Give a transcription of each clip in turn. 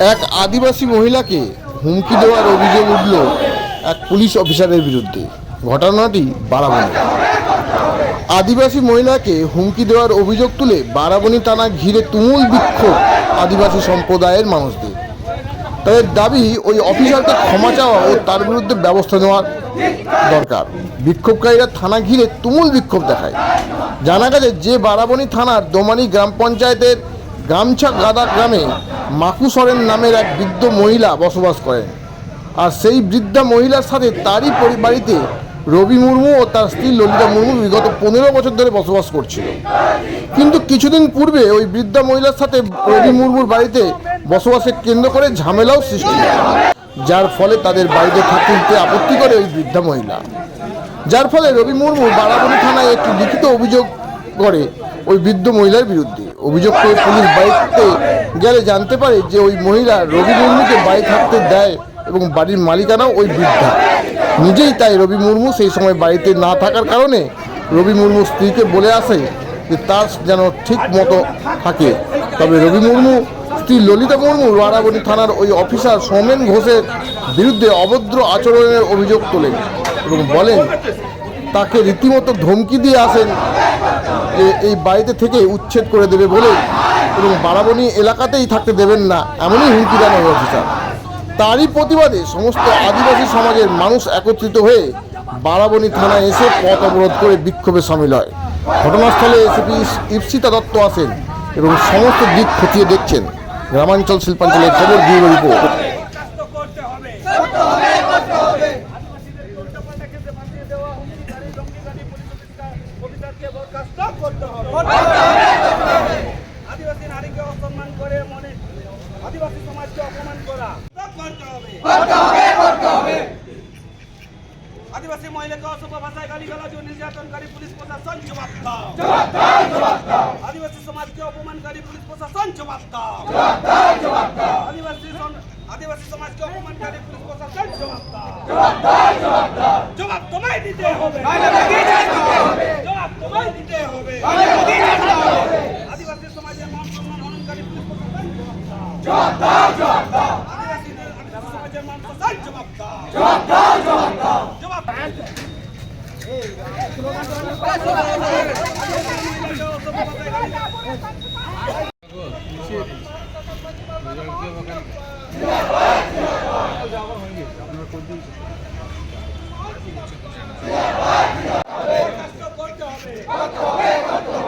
এক আদিবাসী মহিলাকে হুমকি দেওয়ার অভিযোগ উঠল এক পুলিশ অফিসারের বিরুদ্ধে। ঘটনাটি বারাবণী। আদিবাসী মহিলাকে হুমকি দেওয়ার অভিযোগ তুলে বারাবণী থানা ঘিরে তুমুল বিক্ষোভ আদিবাসী সম্প্রদায়ের মানুষদের। তাদের দাবি, ওই অফিসারকে ক্ষমা চাওয়া ও তার বিরুদ্ধে ব্যবস্থা নেওয়ার দরকার। বিক্ষোভকারীরা থানা ঘিরে তুমুল বিক্ষোভ দেখায়। জানা গেছে যে বারাবণী থানার দোমানি গ্রাম পঞ্চায়েতের গামছা গাদা গ্রামে মাকু সরেন নামের এক বৃদ্ধ মহিলা বসবাস করেন। আর সেই বৃদ্ধা মহিলার সাথে তারই পরি- বাড়িতে রবি মুর্মু ও তার স্ত্রী ললিতা মুর্মু বিগত পনেরো বছর ধরে বসবাস করছিল। কিন্তু কিছুদিন পূর্বে ওই বৃদ্ধা মহিলার সাথে রবি মুর্মুর বাড়িতে বসবাসের কেন্দ্র করে ঝামেলাও সৃষ্টি যার ফলে তাদের বাড়িতে থাকতে আপত্তি করে ওই বৃদ্ধা মহিলা। যার ফলে রবি মুর্মু বারাবণী থানায় একটি লিখিত অভিযোগ করে ওই বৃদ্ধ মহিলার বিরুদ্ধে। অভিযোগ পেয়ে পুলিশ বাড়িতে গেলে জানতে পারে যে ওই মহিলা রবি মুর্মুকে বাড়ি থাকতে দেয় এবং বাড়ির মালিকানাও ওই বৃদ্ধা। নিজেই তাই রবি মুর্মু সেই সময় বাড়িতে না থাকার কারণে রবি মুর্মু স্ত্রীকে বলে আসে যে তার যেন ঠিক মতো থাকে। তবে রবি মুর্মু, স্ত্রী ললিতা মুর্মু বারাবণী থানার ওই অফিসার সৌমেন ঘোষের বিরুদ্ধে অভদ্র আচরণের অভিযোগ তোলেন এবং বলেন, তাকে রীতিমতো ধমকি দিয়ে আসেন যে এই বাড়িতে থেকে উচ্ছেদ করে দেবে বলে এবং বারাবণী এলাকাতেই থাকতে দেবেন না, এমনই হুমকি দেন ওই অফিসার। তারই প্রতিবাদে সমস্ত আদিবাসী সমাজের মানুষ একত্রিত হয়ে বারাবণী থানায় এসে পথ অবরোধ করে বিক্ষোভে সামিল হয়। ঘটনাস্থলে এসিপি ইপসিতা দত্ত আসেন এবং সমস্ত দিক খতিয়ে দেখছেন। গ্রামাঞ্চল শিল্পাঞ্চলের খবর ব্যুরো রিপোর্ট বরখাস্ত করতে হবে করতে হবে করতে হবে আদিবাসীদের উল্টাপাল্টা ক্ষেত্রে ফাঁসিয়ে দেওয়া হুমকিকারী জঙ্গিকারী পুলিশ অফিসার অফিসারকে বরখাস্ত করতে হবে আদিবাসী নারীকে অসম্মান করে মনে আদিবাসী সমাজকে অপমান করা। করতে হবে। করতে হবে করতে হবে। আদিবাসী মহিলাকে অশুভ ভাষায় গালিগালাজ ও নির্যাতনকারী পুলিশ প্রশাসন জবাব দাও। আদিবাসী সমাজকে অপমানকারী পুলিশ প্রশাসন জবাব দাও। আদিবাসী সম- আদিবাসী সমাজকে অপমানকারী পুলিশ প্রশাসন জবাব দাও। জবাব তোমায় দিতে হবে জবাব তোমায় দিতে হবে আদিবাসী সমাজের মান সম্মান হননকারী পুলিশ প্রশাসন জবাব দাও আদিবাসীদের আদিবাসী সমাজের মান সম্মান জবাব দাও জবাব বরখাস্ত করতে হবে জবাব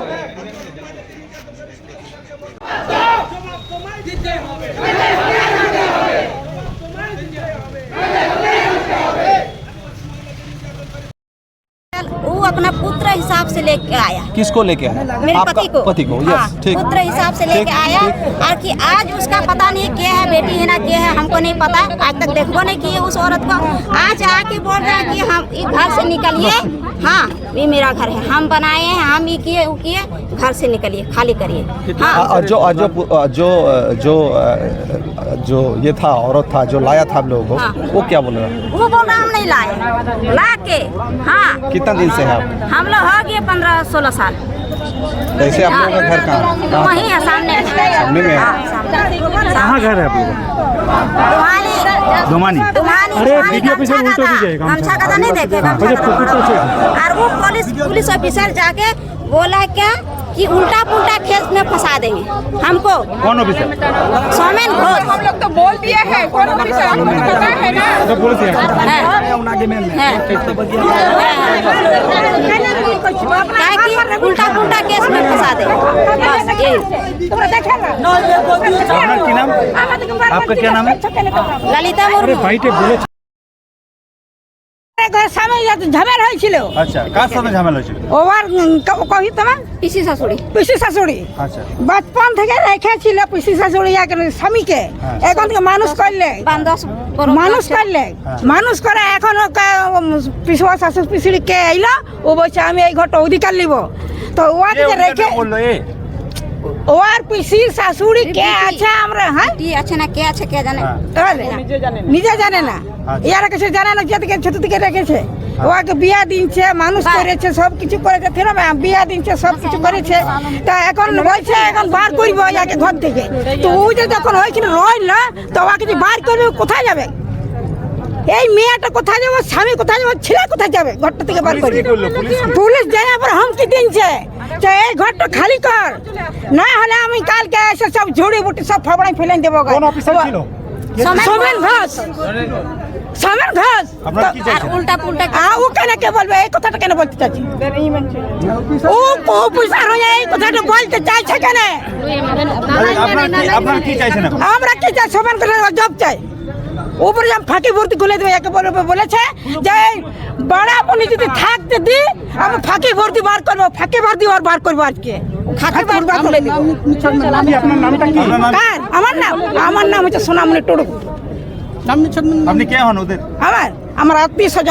वो अपना पुत्र हिसाब से लेके आया। किसको लेके आया? मेरे पति को। पति को हाँ, यस ठीक। पुत्र हिसाब से लेके आया। और कि आज उसका पता नहीं क्या है बेटी है ना क्या है हमको नहीं पता। आज तक देखबो नहीं किए उस औरत को। आज आके बोल रहा है कि हम इस घर से निकलिए। हाँ ये मेरा घर है। हम बनाए हैं हम ये किए वो किए। घर से निकलिए खाली करिए। हाँ। और जो जो जो जो जो ये था औरत था जो लाया था आप लोगों को हाँ। वो क्या बोल रहा है? वो बोल रहा हम नहीं लाए ला के हाँ कितना दिन से है आप हम लोग हो गए पंद्रह सोलह साल कैसे आप लोगों का घर कहाँ वहीं है सामने सामने में है? हाँ, सामने। कहाँ घर है आप लोग दुमानी दुमानी दुमानी अरे, दुमानी वीडियो गमछा उल्टो गदा। दीजिए, गमछा। गमछा गदा नहीं देखे गमछा मुझे गदा फ़ोटो बोला। से। और वो पुलिस पुलिस ऑफिसर जाके बोला क्या कि उल्टा पुल्टा खेत में फंसा देंगे। हमको। कौन ऑफिसर सोमेन घोष। हम लोग तो बोल दिए हैं। कौन ऑफिसर तो पता है ना। तो पुलिस है। हाँ। हाँ। हाँ। उल्टा पुल्टा केस में फंसा दे। तो आपका क्या नाम है? तो ललिता मुर्मू। বলে সামনে ঝামেলা হয়েছিল? আচ্ছা কার সাথে ঝামেলা হয়েছিল? ওবার কহি তোমার? পিসি শাশুড়ি। পিসি শাশুড়ি? আচ্ছা। বচপন থেকে রেখেছিল পিসি শাশুড়ি স্বামীকে। এখন মানুষ করলে। মানুষ করলে। মানুষ করে এখন পিসুয়া শাশুড়ি পিসিড়ি কে এলো? ও বলছে আমি এই ঘরটা অধিকার নিব। তো ওয়াকে রেখে ওর পিসি শাশুড়ি কে আছে আমরা হ্যাঁ? কি আছে না কে আছে কে জানে? হ্যাঁ। তাহলে নিজে জানে না। আচ্ছা। ইয়ারা কিছু জানে না যে থেকে ছোট থেকে রেখেছে। ওকে বিয়া দিনছে মানুষ করেছে সব কিছু করেছে ফের বিয়া দিনছে সব কিছু করেছে। তা এখন বলছে এখন বার করব ইয়াকে ঘর থেকে। তো ও যে যখন হয়েছিল রইল না তো ওকে যে বার করবে কোথায় যাবে? এই মেয়েটা কোথায় যাবে? স্বামী কোথায় যাবে? ছেলে কোথায় যাবে? ঘরটা থেকে বার করবে পুলিশ যাওয়ার পর হুমকি দিনছে। তো এই ঘরটা খালি কর। না হলে আমি কালকে এসে সব ঝুড়ি বুটি সব ফবড়াই ফেলে দেবো সোমেন ঘোষ। সোমেন ঘোষ। আর উল্টা পুল্টা আর ও কেন কে বলবে? এই কথাটা কেন বলতে চাইছি ও পয়সা হয়ে এই কথাটা বলতে চাইছে কেন? আমরা কি চাই? সোমেন ঘোষ জব চাই। উপরে যখন ফাঁকি ভর্তি খুলে দেবে একে বলে বলেছে যে বাড়া আপনি যদি থাকতে দি আমি ফাঁকি ভর্তি বার করব ফাঁকি ভর্তি আর বার করব আজকে। ফাঁকি বার বার করে দেবো। কার? আমার নাম? আমার নাম হচ্ছে সোনামণি টুডু আপনি কে হন ওদের? আমার আমার আত্মীয় স্বজন।